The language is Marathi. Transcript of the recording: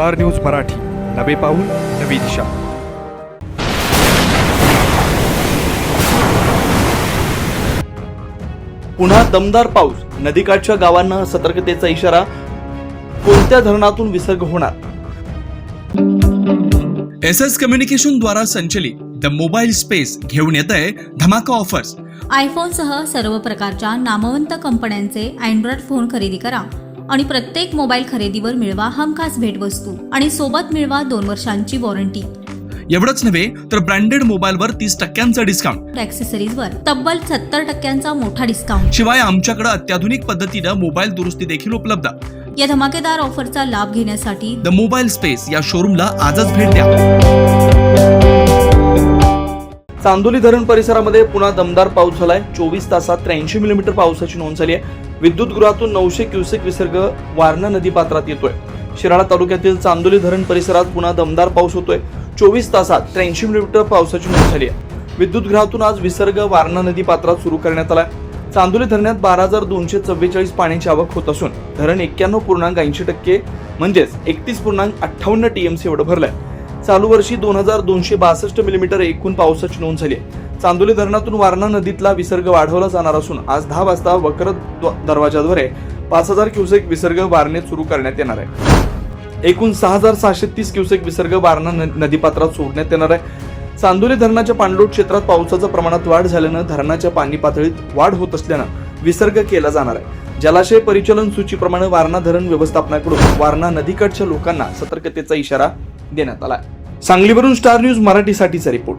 Star news Marathi. नवे पाऊल नवी दिशा. पुन्हा दमदार पाऊस. नदीकाठच्या गावांना सतर्कतेचा इशारा. कोणत्या धरणातून विसर्ग होणार? एस एस कम्युनिकेशन द्वारा संचलित द मोबाईल स्पेस घेऊन येत आहे धमाका ऑफर्स. आयफोनसह सर्व प्रकारच्या नामवंत कंपन्यांचे अँड्रॉइड फोन खरेदी करा. आणि प्रत्येक मोबाईल खरेदीवर मिळवा हमखास भेटवस्तू आणि सोबत मिळवा दोन वर्षांची वॉरंटी. एवढंच नव्हे तर ब्रँडेड मोबाईलवर तीस टक्क्यांचं डिस्काउंट ॲक्सेसरीजवर तब्बल सत्तर टक्क्यांचा मोठा डिस्काउंट शिवाय आमच्याकडे अत्याधुनिक पद्धतीनं मोबाईल दुरुस्ती देखील उपलब्ध. या धमाकेदार ऑफरचा लाभ घेण्यासाठी द मोबाईल स्पेस या शोरूमला आजच भेट द्या. चांदोली धरण परिसरामध्ये पुन्हा दमदार पाऊस झालाय. चोवीस तासात त्र्याऐंशी मिलीमीटर पावसाची नोंद झाली आहे. विद्युत गृहातून नऊशे क्युसेक विसर्ग वारणा नदी पात्रात येतोय. शिराळा तालुक्यातील चांदोली धरण परिसरात पुन्हा दमदार पाऊस होतोय. चोवीस तासात त्र्याऐंशी मिलीमीटर पावसाची नोंद झाली आहे. विद्युत गृहातून आज विसर्ग वारणा नदी पात्रात सुरू करण्यात आलाय. चांदोली धरणात बारा हजार दोनशे चव्वेचाळीस पाण्याची आवक होत असून धरण एक्क्याण्णव पूर्णांक ऐंशी टक्के म्हणजेच एकतीस पूर्णांक अठ्ठावन्न टीएमसी एवढं भरलंय. चालू वर्षी दोन हजार दोनशे बासष्ट मिलीमीटर एकूण पावसाची नोंद झाली आहे. चांदोली धरणातून वारणा नदीतला विसर्ग वाढवला जाणार असून आज दहा वाजता वक्र दरवाजाद्वारे पाच हजार क्युसेक विसर्ग वारणे सुरू करण्यात येणार आहे. एकूण सहा हजार सहाशे तीस क्युसेक विसर्ग वारणा न- नदीपात्रात सोडण्यात येणार आहे. चांदोली धरणाच्या पाणलोट क्षेत्रात पावसाच्या प्रमाणात वाढ झाल्यानं धरणाच्या पाणी पातळीत वाढ होत असल्यानं विसर्ग केला जाणार आहे. जलाशय परिचालन सूचीप्रमाणे वारणा धरण व्यवस्थापनाकडून वारणा नदीकाठच्या लोकांना सतर्कतेचा इशारा देण्यात आला आहे. सांगलीवरून स्टार न्यूज मराठीसाठीचा रिपोर्ट.